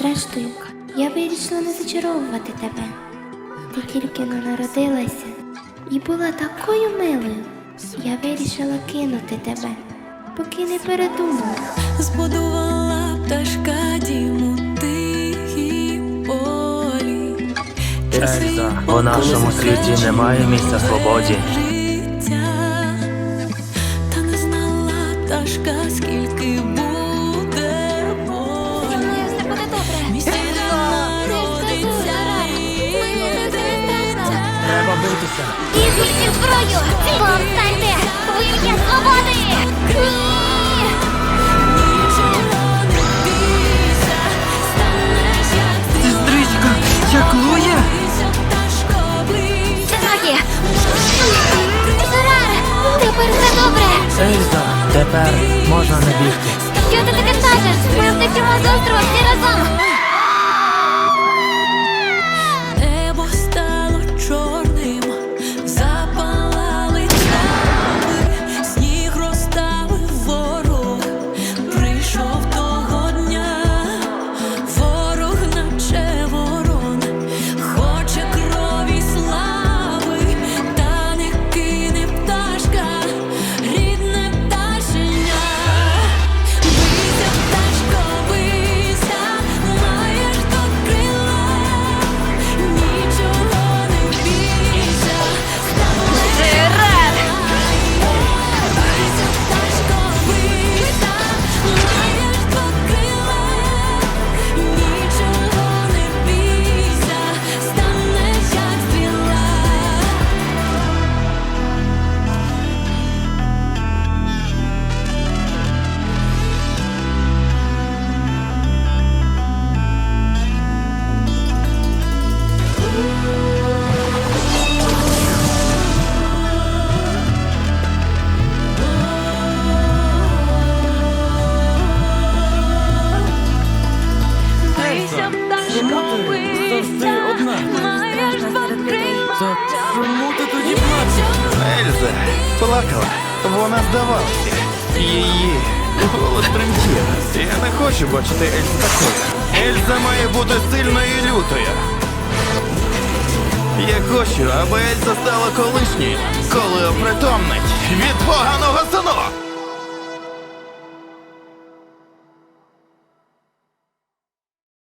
Зрештою, я вирішила не зачаровувати тебе. Ти тільки не народилася і була такою милою. Я вирішила кинути тебе, поки не передумала. Збудувала пташка дім у тихій полі. Ельза, у нашому світі немає місця свободі. Життя, та не знала пташка, скільки Візьміть зброю! Повстаньте! В ім'я свободи! Ні! Як Сестричка. Чанакі! Жерар! Тепер все добре! Ельза, тепер можна не бігти. Бийся, маєш тут. Чому ти тоді плачеш? Ельза плакала, вона здавалася. Її голос тремтів. Я не хочу бачити Ельзу такою. Ельза має бути сильною і лютою. Я хочу, аби Ельза стала колишньою, коли опритомнить від поганого сну.